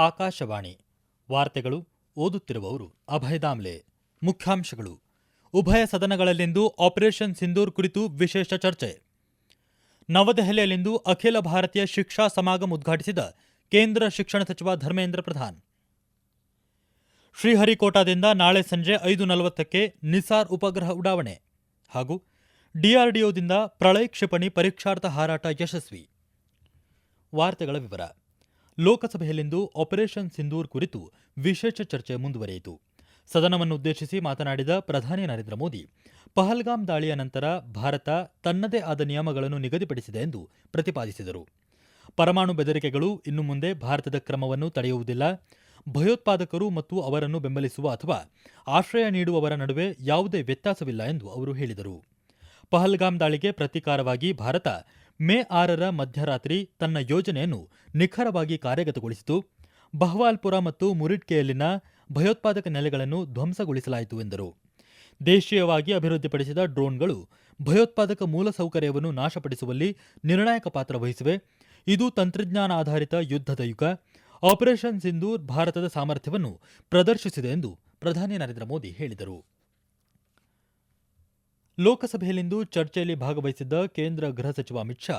ಆಕಾಶವಾಣಿ. ವಾರ್ತೆಗಳು ಓದುತ್ತಿರುವವರು ಅಭಯದಾಮ್ಲೆ ಮುಖ್ಯಾಂಶಗಳು. ಉಭಯ ಸದನಗಳಲ್ಲಿಂದು ಆಪರೇಷನ್ ಸಿಂಧೂರ್ ಕುರಿತು ವಿಶೇಷ ಚರ್ಚೆ. ನವದೆಹಲಿಯಲ್ಲಿಂದು ಅಖಿಲ ಭಾರತೀಯ ಶಿಕ್ಷಾ ಸಮಾಗಮ ಉದ್ಘಾಟಿಸಿದ ಕೇಂದ್ರ ಶಿಕ್ಷಣ ಸಚಿವ ಧರ್ಮೇಂದ್ರ ಪ್ರಧಾನ್. ಶ್ರೀಹರಿಕೋಟಾದಿಂದ ನಾಳೆ ಸಂಜೆ ಐದು ನಲವತ್ತಕ್ಕೆ ನಿಸಾರ್ ಉಪಗ್ರಹ ಉಡಾವಣೆ. ಹಾಗೂ ಡಿಆರ್ಡಿಒದಿಂದ ಪ್ರಳಯ ಕ್ಷಿಪಣಿ ಪರೀಕ್ಷಾರ್ಥ ಹಾರಾಟ ಯಶಸ್ವಿ. ವಾರ್ತೆಗಳ ವಿವರ. ಲೋಕಸಭೆಯಲ್ಲಿಂದು ಆಪರೇಷನ್ ಸಿಂಧೂರ್ ಕುರಿತು ವಿಶೇಷ ಚರ್ಚೆ ಮುಂದುವರಿಯಿತು. ಸದನವನ್ನುದ್ದೇಶಿಸಿ ಮಾತನಾಡಿದ ಪ್ರಧಾನಿ ನರೇಂದ್ರ ಮೋದಿ, ಪಹಲ್ಗಾಮ್ ದಾಳಿಯ ನಂತರ ಭಾರತ ತನ್ನದೇ ಆದ ನಿಯಮಗಳನ್ನು ನಿಗದಿಪಡಿಸಿದೆ ಎಂದು ಪ್ರತಿಪಾದಿಸಿದರು. ಪರಮಾಣು ಬೆದರಿಕೆಗಳು ಇನ್ನು ಮುಂದೆ ಭಾರತದ ಕ್ರಮವನ್ನು ತಡೆಯುವುದಿಲ್ಲ. ಭಯೋತ್ಪಾದಕರು ಮತ್ತು ಅವರನ್ನು ಬೆಂಬಲಿಸುವ ಅಥವಾ ಆಶ್ರಯ ನೀಡುವವರ ನಡುವೆ ಯಾವುದೇ ವ್ಯತ್ಯಾಸವಿಲ್ಲ ಎಂದು ಅವರು ಹೇಳಿದರು. ಪಹಲ್ಗಾಮ್ ದಾಳಿಗೆ ಪ್ರತೀಕಾರವಾಗಿ ಭಾರತ ಮೇ ಆರರ ಮಧ್ಯರಾತ್ರಿ ತನ್ನ ಯೋಜನೆಯನ್ನು ನಿಖರವಾಗಿ ಕಾರ್ಯಗತಗೊಳಿಸಿತು. ಬಹವಾಲ್ಪುರ ಮತ್ತು ಮುರಿಟ್ಕೆಯಲ್ಲಿನ ಭಯೋತ್ಪಾದಕ ನೆಲೆಗಳನ್ನು ಧ್ವಂಸಗೊಳಿಸಲಾಯಿತು ಎಂದರು. ದೇಶೀಯವಾಗಿ ಅಭಿವೃದ್ಧಿಪಡಿಸಿದ ಡ್ರೋನ್ಗಳು ಭಯೋತ್ಪಾದಕ ಮೂಲಸೌಕರ್ಯವನ್ನು ನಾಶಪಡಿಸುವಲ್ಲಿ ನಿರ್ಣಾಯಕ ಪಾತ್ರ ವಹಿಸಿವೆ. ಇದು ತಂತ್ರಜ್ಞಾನ ಆಧಾರಿತ ಯುದ್ಧದ ಯುಗ. ಆಪರೇಷನ್ ಸಿಂಧೂರ್ ಭಾರತದ ಸಾಮರ್ಥ್ಯವನ್ನು ಪ್ರದರ್ಶಿಸಿದೆ ಎಂದು ಪ್ರಧಾನಿ ನರೇಂದ್ರ ಮೋದಿ ಹೇಳಿದರು. ಲೋಕಸಭೆಯಲ್ಲಿಂದು ಚರ್ಚೆಯಲ್ಲಿ ಭಾಗವಹಿಸಿದ್ದ ಕೇಂದ್ರ ಗೃಹ ಸಚಿವ ಅಮಿತ್ ಶಾ,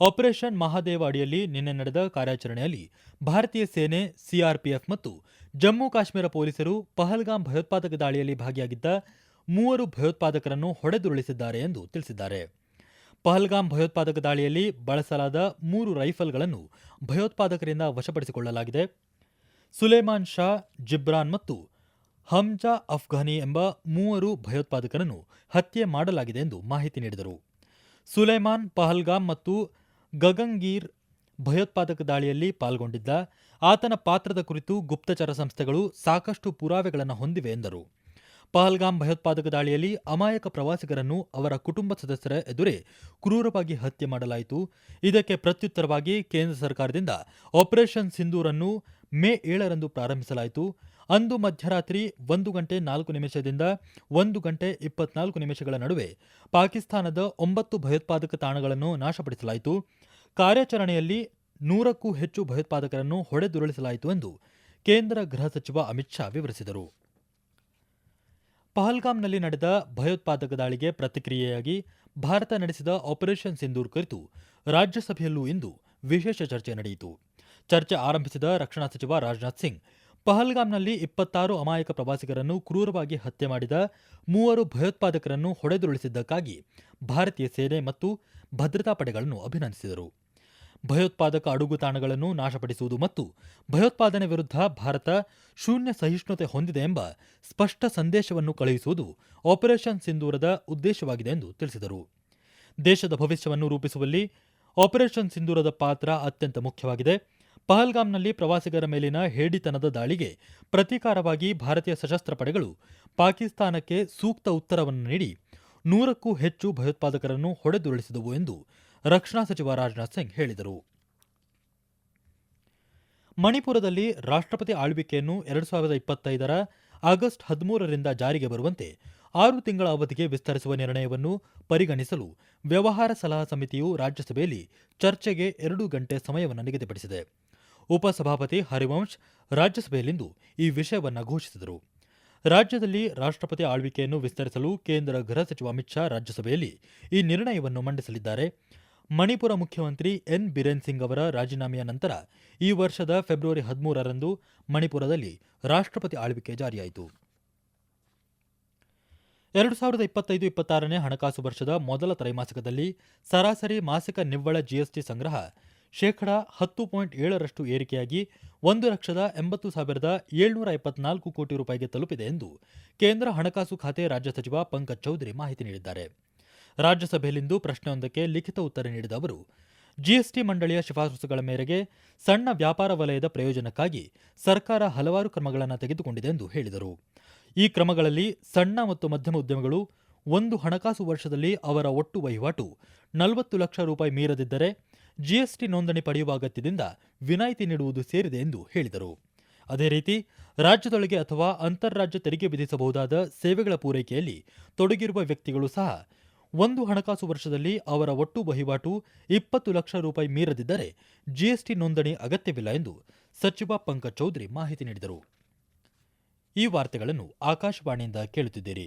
ಆಪರೇಷನ್ ಮಹಾದೇವ ಅಡಿಯಲ್ಲಿ ನಿನ್ನೆ ನಡೆದ ಕಾರ್ಯಾಚರಣೆಯಲ್ಲಿ ಭಾರತೀಯ ಸೇನೆ, ಸಿಆರ್ಪಿಎಫ್ ಮತ್ತು ಜಮ್ಮು ಕಾಶ್ಮೀರ ಪೊಲೀಸರು ಪಹಲ್ಗಾಮ್ ಭಯೋತ್ಪಾದಕ ದಾಳಿಯಲ್ಲಿ ಭಾಗಿಯಾಗಿದ್ದ ಮೂವರು ಭಯೋತ್ಪಾದಕರನ್ನು ಹೊಡೆದುರುಳಿಸಿದ್ದಾರೆ ಎಂದು ತಿಳಿಸಿದ್ದಾರೆ. ಪಹಲ್ಗಾಮ್ ಭಯೋತ್ಪಾದಕ ದಾಳಿಯಲ್ಲಿ ಬಳಸಲಾದ ಮೂರು ರೈಫಲ್ಗಳನ್ನು ಭಯೋತ್ಪಾದಕರಿಂದ ವಶಪಡಿಸಿಕೊಳ್ಳಲಾಗಿದೆ. ಸುಲೇಮಾನ್ ಶಾ, ಜಿಬ್ರಾನ್ ಮತ್ತು ಹಮ್ಜಾ ಅಫ್ಘಾನಿ ಎಂಬ ಮೂವರು ಭಯೋತ್ಪಾದಕರನ್ನು ಹತ್ಯೆ ಮಾಡಲಾಗಿದೆ ಎಂದು ಮಾಹಿತಿ ನೀಡಿದರು. ಸುಲೈಮಾನ್, ಪಹಲ್ಗಾಮ್ ಮತ್ತು ಗಗಂಗೀರ್ ಭಯೋತ್ಪಾದಕ ದಾಳಿಯಲ್ಲಿ ಪಾಲ್ಗೊಂಡಿದ್ದ ಆತನ ಪಾತ್ರದ ಕುರಿತು ಗುಪ್ತಚರ ಸಂಸ್ಥೆಗಳು ಸಾಕಷ್ಟು ಪುರಾವೆಗಳನ್ನು ಹೊಂದಿವೆ ಎಂದರು. ಪಹಲ್ಗಾಮ್ ಭಯೋತ್ಪಾದಕ ದಾಳಿಯಲ್ಲಿ ಅಮಾಯಕ ಪ್ರವಾಸಿಗರನ್ನು ಅವರ ಕುಟುಂಬ ಸದಸ್ಯರ ಎದುರೇ ಕ್ರೂರವಾಗಿ ಹತ್ಯೆ ಮಾಡಲಾಯಿತು. ಇದಕ್ಕೆ ಪ್ರತ್ಯುತ್ತರವಾಗಿ ಕೇಂದ್ರ ಸರ್ಕಾರದಿಂದ ಆಪರೇಷನ್ ಸಿಂಧೂರನ್ನು ಮೇ ಏಳರಂದು ಪ್ರಾರಂಭಿಸಲಾಯಿತು. ಅಂದು ಮಧ್ಯರಾತ್ರಿ ಒಂದು ಗಂಟೆ ನಾಲ್ಕು ನಿಮಿಷದಿಂದ ಒಂದು ಗಂಟೆ ಇಪ್ಪತ್ನಾಲ್ಕು ನಿಮಿಷಗಳ ನಡುವೆ ಪಾಕಿಸ್ತಾನದ ಒಂಬತ್ತು ಭಯೋತ್ಪಾದಕ ತಾಣಗಳನ್ನು ನಾಶಪಡಿಸಲಾಯಿತು. ಕಾರ್ಯಾಚರಣೆಯಲ್ಲಿ ನೂರಕ್ಕೂ ಹೆಚ್ಚು ಭಯೋತ್ಪಾದಕರನ್ನು ಹೊಡೆದುರುಳಿಸಲಾಯಿತು ಎಂದು ಕೇಂದ್ರ ಗೃಹ ಸಚಿವ ಅಮಿತ್ ಶಾ ವಿವರಿಸಿದರು. ಪಹಲ್ಗಾಮ್ನಲ್ಲಿ ನಡೆದ ಭಯೋತ್ಪಾದಕ ದಾಳಿಗೆ ಪ್ರತಿಕ್ರಿಯೆಯಾಗಿ ಭಾರತ ನಡೆಸಿದ ಆಪರೇಷನ್ ಸಿಂಧೂರ್ ಕುರಿತು ರಾಜ್ಯಸಭೆಯಲ್ಲೂ ಇಂದು ವಿಶೇಷ ಚರ್ಚೆ ನಡೆಯಿತು. ಚರ್ಚೆ ಆರಂಭಿಸಿದ ರಕ್ಷಣಾ ಸಚಿವ ರಾಜನಾಥ್ ಸಿಂಗ್ ಪಹಲ್ಗಾಮ್ನಲ್ಲಿ ಇಪ್ಪತ್ತಾರು ಅಮಾಯಕ ಪ್ರವಾಸಿಗರನ್ನು ಕ್ರೂರವಾಗಿ ಹತ್ಯೆ ಮಾಡಿದ ಮೂವರು ಭಯೋತ್ಪಾದಕರನ್ನು ಹೊಡೆದುರುಳಿಸಿದ್ದಕ್ಕಾಗಿ ಭಾರತೀಯ ಸೇನೆ ಮತ್ತು ಭದ್ರತಾ ಪಡೆಗಳನ್ನು ಅಭಿನಂದಿಸಿದರು. ಭಯೋತ್ಪಾದಕ ಅಡುಗು ತಾಣಗಳನ್ನು ನಾಶಪಡಿಸುವುದು ಮತ್ತು ಭಯೋತ್ಪಾದನೆ ವಿರುದ್ಧ ಭಾರತ ಶೂನ್ಯ ಸಹಿಷ್ಣುತೆ ಹೊಂದಿದೆ ಎಂಬ ಸ್ಪಷ್ಟ ಸಂದೇಶವನ್ನು ಕಳುಹಿಸುವುದು ಆಪರೇಷನ್ ಸಿಂಧೂರದ ಉದ್ದೇಶವಾಗಿದೆ ಎಂದು ತಿಳಿಸಿದರು. ದೇಶದ ಭವಿಷ್ಯವನ್ನು ರೂಪಿಸುವಲ್ಲಿ ಆಪರೇಷನ್ ಸಿಂಧೂರದ ಪಾತ್ರ ಅತ್ಯಂತ ಮುಖ್ಯವಾಗಿದೆ. ಪಹಲ್ಗಾಮ್ನಲ್ಲಿ ಪ್ರವಾಸಿಗರ ಮೇಲಿನ ಹೇಡಿತನದ ದಾಳಿಗೆ ಪ್ರತೀಕಾರವಾಗಿ ಭಾರತೀಯ ಸಶಸ್ತ್ರ ಪಡೆಗಳು ಪಾಕಿಸ್ತಾನಕ್ಕೆ ಸೂಕ್ತ ಉತ್ತರವನ್ನು ನೀಡಿ ನೂರಕ್ಕೂ ಹೆಚ್ಚು ಭಯೋತ್ಪಾದಕರನ್ನು ಹೊಡೆದುರುಳಿಸಿದವು ಎಂದು ರಕ್ಷಣಾ ಸಚಿವ ರಾಜನಾಥ್ ಸಿಂಗ್ ಹೇಳಿದರು. ಮಣಿಪುರದಲ್ಲಿ ರಾಷ್ಟ್ರಪತಿ ಆಳ್ವಿಕೆಯನ್ನು ಎರಡು ಸಾವಿರದ ಇಪ್ಪತ್ತೈದರ ಆಗಸ್ಟ್ ಹದಿಮೂರರಿಂದ ಜಾರಿಗೆ ಬರುವಂತೆ ಆರು ತಿಂಗಳ ಅವಧಿಗೆ ವಿಸ್ತರಿಸುವ ನಿರ್ಣಯವನ್ನು ಪರಿಗಣಿಸಲು ವ್ಯವಹಾರ ಸಲಹಾ ಸಮಿತಿಯು ರಾಜ್ಯಸಭೆಯಲ್ಲಿ ಚರ್ಚೆಗೆ ಎರಡು ಗಂಟೆ ಸಮಯವನ್ನು ನಿಗದಿಪಡಿಸಿದೆ. ಉಪಸಭಾಪತಿ ಹರಿವಂಶ್ ರಾಜ್ಯಸಭೆಯಲ್ಲಿಂದು ಈ ವಿಷಯವನ್ನು ಘೋಷಿಸಿದರು. ರಾಜ್ಯದಲ್ಲಿ ರಾಷ್ಟ್ರಪತಿ ಆಳ್ವಿಕೆಯನ್ನು ವಿಸ್ತರಿಸಲು ಕೇಂದ್ರ ಗೃಹ ಸಚಿವ ಅಮಿತ್ ಶಾ ರಾಜ್ಯಸಭೆಯಲ್ಲಿ ಈ ನಿರ್ಣಯವನ್ನು ಮಂಡಿಸಲಿದ್ದಾರೆ. ಮಣಿಪುರ ಮುಖ್ಯಮಂತ್ರಿ ಎನ್. ಬಿರೇನ್ ಸಿಂಗ್ ಅವರ ರಾಜೀನಾಮೆಯ ನಂತರ ಈ ವರ್ಷದ ಫೆಬ್ರವರಿ ಹದಿಮೂರರಂದು ಮಣಿಪುರದಲ್ಲಿ ರಾಷ್ಟ್ರಪತಿ ಆಳ್ವಿಕೆ ಜಾರಿಯಾಯಿತು. ಎರಡು ಸಾವಿರದ ಇಪ್ಪತ್ತೈದು ಇಪ್ಪತ್ತಾರನೇ ಹಣಕಾಸು ವರ್ಷದ ಮೊದಲ ತ್ರೈಮಾಸಿಕದಲ್ಲಿ ಸರಾಸರಿ ಮಾಸಿಕ ನಿವ್ವಳ ಜಿಎಸ್ಟಿ ಸಂಗ್ರಹ ಶೇಕಡ ಹತ್ತು ಪಾಯಿಂಟ್ ಏಳರಷ್ಟು ಏರಿಕೆಯಾಗಿ ಒಂದು ಲಕ್ಷದ ಎಂಬತ್ತು ಸಾವಿರದ ಏಳ್ನೂರ ಎಪ್ಪತ್ನಾಲ್ಕು ಕೋಟಿ ರೂಪಾಯಿಗೆ ತಲುಪಿದೆ ಎಂದು ಕೇಂದ್ರ ಹಣಕಾಸು ಖಾತೆ ರಾಜ್ಯ ಸಚಿವ ಪಂಕಜ್ ಚೌಧರಿ ಮಾಹಿತಿ ನೀಡಿದ್ದಾರೆ. ರಾಜ್ಯಸಭೆಯಲ್ಲಿಂದು ಪ್ರಶ್ನೆಯೊಂದಕ್ಕೆ ಲಿಖಿತ ಉತ್ತರ ನೀಡಿದ ಅವರು, ಜಿಎಸ್ಟಿ ಮಂಡಳಿಯ ಶಿಫಾರಸುಗಳ ಮೇರೆಗೆ ಸಣ್ಣ ವ್ಯಾಪಾರ ವಲಯದ ಪ್ರಯೋಜನಕ್ಕಾಗಿ ಸರ್ಕಾರ ಹಲವಾರು ಕ್ರಮಗಳನ್ನು ತೆಗೆದುಕೊಂಡಿದೆ ಎಂದು ಹೇಳಿದರು. ಈ ಕ್ರಮಗಳಲ್ಲಿ ಸಣ್ಣ ಮತ್ತು ಮಧ್ಯಮ ಉದ್ಯಮಗಳು ಒಂದು ಹಣಕಾಸು ವರ್ಷದಲ್ಲಿ ಅವರ ಒಟ್ಟು ವಹಿವಾಟು ನಲವತ್ತು ಲಕ್ಷ ರೂಪಾಯಿ ಮೀರದಿದ್ದರೆ ಜಿಎಸ್ಟಿ ನೋಂದಣಿ ಪಡೆಯುವ ಅಗತ್ಯದಿಂದ ವಿನಾಯಿತಿ ನೀಡುವುದು ಸೇರಿದೆ ಎಂದು ಹೇಳಿದರು. ಅದೇ ರೀತಿ, ರಾಜ್ಯದೊಳಗೆ ಅಥವಾ ಅಂತಾರಾಜ್ಯ ತೆರಿಗೆ ವಿಧಿಸಬಹುದಾದ ಸೇವೆಗಳ ಪೂರೈಕೆಯಲ್ಲಿ ತೊಡಗಿರುವ ವ್ಯಕ್ತಿಗಳು ಸಹ ಒಂದು ಹಣಕಾಸು ವರ್ಷದಲ್ಲಿ ಅವರ ಒಟ್ಟು ವಹಿವಾಟು ಇಪ್ಪತ್ತು ಲಕ್ಷ ರೂಪಾಯಿ ಮೀರದಿದ್ದರೆ ಜಿಎಸ್ಟಿ ನೋಂದಣಿ ಅಗತ್ಯವಿಲ್ಲ ಎಂದು ಸಚಿವ ಪಂಕಜ್ ಚೌಧರಿ ಮಾಹಿತಿ ನೀಡಿದರು. ಈ ವಾರ್ತೆಗಳನ್ನು ಆಕಾಶವಾಣಿಯಿಂದ ಕೇಳುತ್ತಿದ್ದೀರಿ.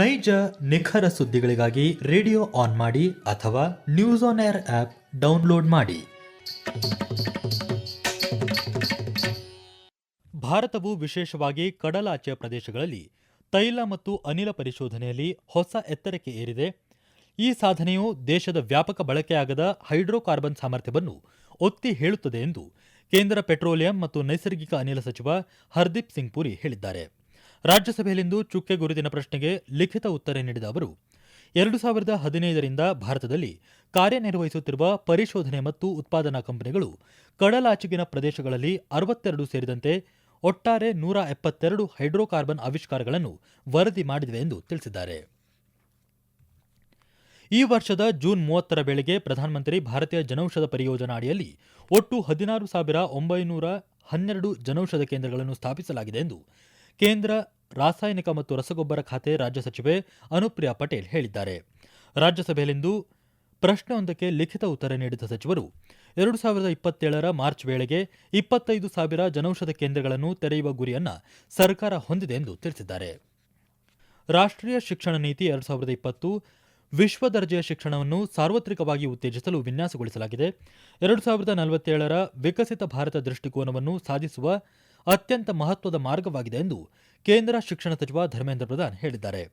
ನೈಜ ನಿಖರ ಸುದ್ದಿಗಳಿಗಾಗಿ ರೇಡಿಯೋ ಆನ್ ಮಾಡಿ ಅಥವಾ news on air app download ಮಾಡಿ. ಭಾರತವು ವಿಶೇಷವಾಗಿ ಕಡಲಾಚೆಯ ಪ್ರದೇಶಗಳಲ್ಲಿ ತೈಲ ಮತ್ತು ಅನಿಲ ಪರಿಶೋಧನೆಯಲ್ಲಿ ಹೊಸ ಎತ್ತರಕ್ಕೆ ಏರಿದೆ. ಈ ಸಾಧನೆಯು ದೇಶದ ವ್ಯಾಪಕ ಬಳಕೆಯಾಗದ ಹೈಡ್ರೋಕಾರ್ಬನ್ ಸಾಮರ್ಥ್ಯವನ್ನು ಒತ್ತಿ ಹೇಳುತ್ತದೆ ಎಂದು ಕೇಂದ್ರ ಪೆಟ್ರೋಲಿಯಂ ಮತ್ತು ನೈಸರ್ಗಿಕ ಅನಿಲ ಸಚಿವ ಹರ್ದೀಪ್ ಸಿಂಗ್ ಪುರಿ ಹೇಳಿದ್ದಾರೆ. ರಾಜ್ಯಸಭೆಯಲ್ಲಿಂದು ಚುಕ್ಕೆ ಗುರುತಿನ ಪ್ರಶ್ನೆಗೆ ಲಿಖಿತ ಉತ್ತರ ನೀಡಿದ ಅವರು, ಎರಡು ಸಾವಿರದ ಹದಿನೈದರಿಂದ ಭಾರತದಲ್ಲಿ ಕಾರ್ಯನಿರ್ವಹಿಸುತ್ತಿರುವ ಪರಿಶೋಧನೆ ಮತ್ತು ಉತ್ಪಾದನಾ ಕಂಪನಿಗಳು ಕಡಲಾಚೆಗಿನ ಪ್ರದೇಶಗಳಲ್ಲಿ ಅರವತ್ತೆರಡು ಸೇರಿದಂತೆ ಒಟ್ಟಾರೆ ನೂರ ಎಪ್ಪತ್ತೆರಡು ಹೈಡ್ರೋಕಾರ್ಬನ್ ಆವಿಷ್ಕಾರಗಳನ್ನು ವರದಿ ಮಾಡಿದೆ ಎಂದು ತಿಳಿಸಿದ್ದಾರೆ. ಈ ವರ್ಷದ ಜೂನ್ ಮೂವತ್ತರ ವೇಳೆಗೆ ಪ್ರಧಾನಮಂತ್ರಿ ಭಾರತೀಯ ಜನೌಷಧ ಪರಿಯೋಜನಾ ಅಡಿಯಲ್ಲಿ ಒಟ್ಟು ಹದಿನಾರು ಸಾವಿರ ಒಂಬೈನೂರ ಹನ್ನೆರಡು ಜನೌಷಧ ಕೇಂದ್ರಗಳನ್ನು ಸ್ಥಾಪಿಸಲಾಗಿದೆ ಎಂದು ಕೇಂದ್ರ ರಾಸಾಯನಿಕ ಮತ್ತು ರಸಗೊಬ್ಬರ ಖಾತೆ ರಾಜ್ಯ ಸಚಿವೆ ಅನುಪ್ರಿಯಾ ಪಟೇಲ್ ಹೇಳಿದ್ದಾರೆ. ರಾಜ್ಯಸಭೆಯಲ್ಲಿಂದು ಪ್ರಶ್ನೆಯೊಂದಕ್ಕೆ ಲಿಖಿತ ಉತ್ತರ ನೀಡಿದ ಸಚಿವರು, ಎರಡು ಸಾವಿರದ ಇಪ್ಪತ್ತೇಳರ ಮಾರ್ಚ್ ವೇಳೆಗೆ ಇಪ್ಪತ್ತೈದು ಸಾವಿರ ಜನೌಷಧ ಕೇಂದ್ರಗಳನ್ನು ತೆರೆಯುವ ಗುರಿಯನ್ನು ಸರ್ಕಾರ ಹೊಂದಿದೆ ಎಂದು ತಿಳಿಸಿದ್ದಾರೆ. ರಾಷ್ಟ್ರೀಯ ಶಿಕ್ಷಣ ನೀತಿ ಎರಡು ಸಾವಿರದ ಇಪ್ಪತ್ತು ವಿಶ್ವ ದರ್ಜೆಯ ಶಿಕ್ಷಣವನ್ನು ಸಾರ್ವತ್ರಿಕವಾಗಿ ಉತ್ತೇಜಿಸಲು ವಿನ್ಯಾಸಗೊಳಿಸಲಾಗಿದೆ. ಎರಡು ಸಾವಿರದ ನಲವತ್ತೇಳರ ವಿಕಸಿತ ಭಾರತ ದೃಷ್ಟಿಕೋನವನ್ನು ಸಾಧಿಸುವ ಅತ್ಯಂತ ಮಹತ್ವದ ಮಾರ್ಗವಾಗಿದೆ ಎಂದು ಕೇಂದ್ರ ಶಿಕ್ಷಣ ಸಚಿವ ಧರ್ಮೇಂದ್ರ ಪ್ರಧಾನ್ ಹೇಳಿದ್ದಾರೆ.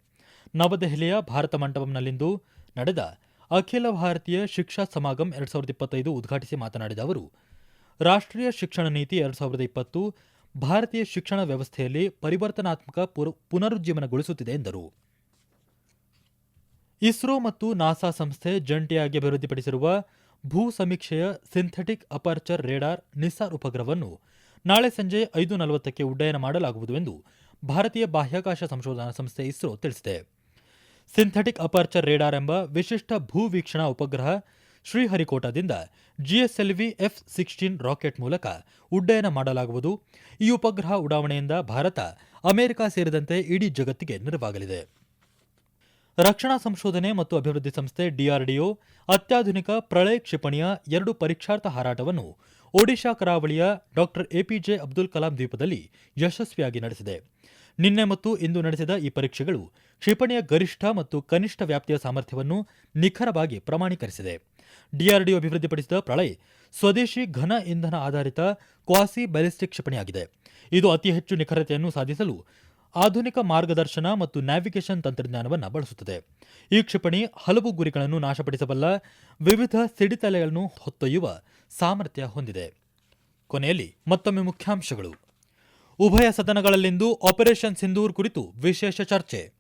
ನವದೆಹಲಿಯ ಭಾರತ ಮಂಟಪಂನಲ್ಲಿಂದು ನಡೆದ ಅಖಿಲ ಭಾರತೀಯ ಶಿಕ್ಷಾ ಸಮಾಗಮ್ ಎರಡ್ ಸಾವಿರದ ಇಪ್ಪತ್ತೈದು ಉದ್ಘಾಟಿಸಿ ಮಾತನಾಡಿದ ಅವರು, ರಾಷ್ಟ್ರೀಯ ಶಿಕ್ಷಣ ನೀತಿ ಎರಡ್ ಸಾವಿರದ ಇಪ್ಪತ್ತು ಭಾರತೀಯ ಶಿಕ್ಷಣ ವ್ಯವಸ್ಥೆಯಲ್ಲಿ ಪರಿವರ್ತನಾತ್ಮಕ ಪುರ- ಪುನರುಜ್ಜೀವನಗೊಳಿಸುತ್ತಿದೆ ಎಂದರು. ಇಸ್ರೋ ಮತ್ತು ನಾಸಾ ಸಂಸ್ಥೆ ಜಂಟಿಯಾಗಿ ಅಭಿವೃದ್ಧಿಪಡಿಸಿರುವ ಭೂ ಸಮೀಕ್ಷೆಯ ಸಿಂಥೆಟಿಕ್ ಅಪರ್ಚರ್ ರೇಡಾರ್ ನಿಸಾರ್ ಉಪಗ್ರಹವನ್ನು ನಾಳೆ ಸಂಜೆ ಐದು ನಲವತ್ತಕ್ಕೆ ಉಡ್ಡಯನ ಮಾಡಲಾಗುವುದು ಎಂದು ಭಾರತೀಯ ಬಾಹ್ಯಾಕಾಶ ಸಂಶೋಧನಾ ಸಂಸ್ಥೆ ಇಸ್ರೋ ತಿಳಿಸಿದೆ. ಸಿಂಥೆಟಿಕ್ ಅಪರ್ಚರ್ ರೇಡಾರ್ ಎಂಬ ವಿಶಿಷ್ಟ ಭೂ ವೀಕ್ಷಣಾ ಉಪಗ್ರಹ ಶ್ರೀಹರಿಕೋಟಾದಿಂದ ಜಿಎಸ್ಎಲ್ವಿ ಎಫ್ ಸಿಕ್ಸ್ಟೀನ್ ರಾಕೆಟ್ ಮೂಲಕ ಉಡ್ಡಯನ ಮಾಡಲಾಗುವುದು. ಈ ಉಪಗ್ರಹ ಉಡಾವಣೆಯಿಂದ ಭಾರತ, ಅಮೆರಿಕ ಸೇರಿದಂತೆ ಇಡೀ ಜಗತ್ತಿಗೆ ನೆರವಾಗಲಿದೆ. ರಕ್ಷಣಾ ಸಂಶೋಧನೆ ಮತ್ತು ಅಭಿವೃದ್ಧಿ ಸಂಸ್ಥೆ ಡಿಆರ್ಡಿಒ ಅತ್ಯಾಧುನಿಕ ಪ್ರಳಯ ಕ್ಷಿಪಣಿಯ ಎರಡು ಪರೀಕ್ಷಾರ್ಥ ಹಾರಾಟವನ್ನು ಒಡಿಶಾ ಕರಾವಳಿಯ ಡಾಕ್ಟರ್ ಎಪಿಜೆ ಅಬ್ದುಲ್ ಕಲಾಂ ದ್ವೀಪದಲ್ಲಿ ಯಶಸ್ವಿಯಾಗಿ ನಡೆಸಿದೆ. ನಿನ್ನೆ ಮತ್ತು ಇಂದು ನಡೆಸಿದ ಈ ಪರೀಕ್ಷೆಗಳು ಕ್ಷಿಪಣಿಯ ಗರಿಷ್ಠ ಮತ್ತು ಕನಿಷ್ಠ ವ್ಯಾಪ್ತಿಯ ಸಾಮರ್ಥ್ಯವನ್ನು ನಿಖರವಾಗಿ ಪ್ರಮಾಣೀಕರಿಸಿದೆ. ಡಿಆರ್ಡಿಒ ಅಭಿವೃದ್ಧಿಪಡಿಸಿದ ಪ್ರಳಯ್ ಸ್ವದೇಶಿ ಘನ ಇಂಧನ ಆಧಾರಿತ ಕ್ವಾಸಿ ಬ್ಯಾಲಿಸ್ಟಿಕ್ ಕ್ಷಿಪಣಿಯಾಗಿದೆ. ಇದು ಅತಿ ಹೆಚ್ಚು ನಿಖರತೆಯನ್ನು ಸಾಧಿಸಲು ಆಧುನಿಕ ಮಾರ್ಗದರ್ಶನ ಮತ್ತು ನ್ಯಾವಿಗೇಷನ್ ತಂತ್ರಜ್ಞಾನವನ್ನು ಬಳಸುತ್ತದೆ. ಈ ಕ್ಷಿಪಣಿ ಹಲವು ಗುರಿಗಳನ್ನು ನಾಶಪಡಿಸಬಲ್ಲ ವಿವಿಧ ಸಿಡಿತಲೆಗಳನ್ನು ಹೊತ್ತೊಯ್ಯುವ ಸಾಮರ್ಥ್ಯ ಹೊಂದಿದೆ. ಕೊನೆಯಲ್ಲಿ ಮತ್ತೊಮ್ಮೆ ಮುಖ್ಯಾಂಶಗಳು. ಉಭಯ ಸದನಗಳಲ್ಲಿಂದು ಆಪರೇಷನ್ ಸಿಂಧೂರ್ ಕುರಿತು ವಿಶೇಷ ಚರ್ಚೆ.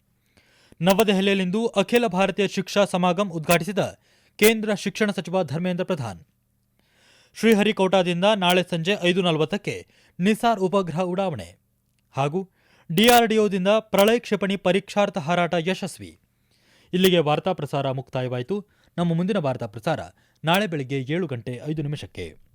ನವದೆಹಲಿಯಲ್ಲಿಂದು ಅಖಿಲ ಭಾರತೀಯ ಶಿಕ್ಷಾ ಸಮಾಗಮ್ ಉದ್ಘಾಟಿಸಿದ ಕೇಂದ್ರ ಶಿಕ್ಷಣ ಸಚಿವ ಧರ್ಮೇಂದ್ರ ಪ್ರಧಾನ್. ಶ್ರೀಹರಿಕೋಟಾದಿಂದ ನಾಳೆ ಸಂಜೆ ಐದು ನಲವತ್ತಕ್ಕೆ ನಿಸಾರ್ ಉಪಗ್ರಹ ಉಡಾವಣೆ. ಹಾಗೂ ಡಿಆರ್ಡಿಒದಿಂದ ಪ್ರಳಯ ಕ್ಷಿಪಣಿ ಪರೀಕ್ಷಾರ್ಥ ಹಾರಾಟ ಯಶಸ್ವಿ. ಇಲ್ಲಿಗೆ ವಾರ್ತಾ ಪ್ರಸಾರ ಮುಕ್ತಾಯವಾಯಿತು. ನಮ್ಮ ಮುಂದಿನ ವಾರ್ತಾ ಪ್ರಸಾರ ನಾಳೆ ಬೆಳಗ್ಗೆ ಏಳು ಗಂಟೆ ಐದು ನಿಮಿಷಕ್ಕೆ.